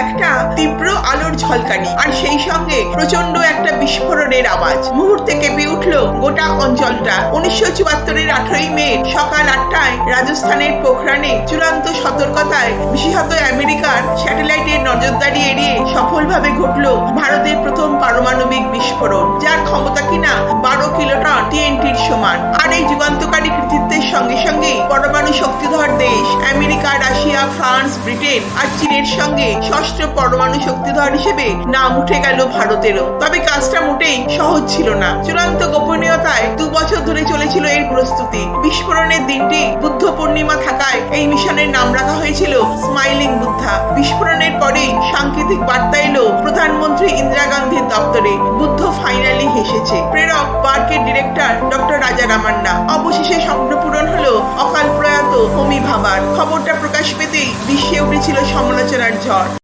একটা তীব্র আলোর ঝলকানি আর সেই সঙ্গে প্রচণ্ড একটা বিস্ফোরণের আওয়াজ। মুহূর্তে কেঁপে উঠল গোটা অঞ্চলটা। উনিশশো চুয়াত্তরের আঠারোই মে, সকাল আটটায় রাজস্থানের পোখরানে চূড়ান্ত সতর্কতায় বিশেষত আমেরিকার স্যাটেলাইটের নজরদারি এড়িয়ে সফলভাবে ঘটল ভারতের প্রথম পারমাণবিক বিস্ফোরণ, যার ক্ষমতা কিনা বারো কিলোটন টিএনটির সমান। আর এই যুগান্তকারী কৃতিত্বের সঙ্গে সঙ্গে পরমাণু শক্তিধর দেশ রাশিয়া ফ্রান্স, ব্রিটেন আর চীনের সঙ্গে ষষ্ঠ পরমাণু শক্তিধর হিসেবে নাম উঠে গেল ভারতেরও। তবে কাজটা মোটেই সহজ ছিল না। চূড়ান্ত গোপনীয়তায় দু বছর ধরে চলেছিল এর প্রস্তুতি। বিস্ফোরণের দিনটি বুদ্ধ পূর্ণিমা থাকায় এই মিশনের নাম রাখা হয়েছিল স্মাইলিং বুদ্ধা। বিস্ফোরণের পরেই সাংকেতিক বার্তা এলো প্রধানমন্ত্রী ইন্দিরা গান্ধীর দপ্তরে। বুদ্ধ ফাইনালি হেসেছে। প্রেরক পার্কের ডিরেক্টর ডক্টর রাজা রামান্না অবশেষে স্বপ্ন পূরণ হলো হোমি ভাবার খবরটা প্রকাশ পেতেই বিশ্বে উঠেছিল সমালোচনার ঝড়।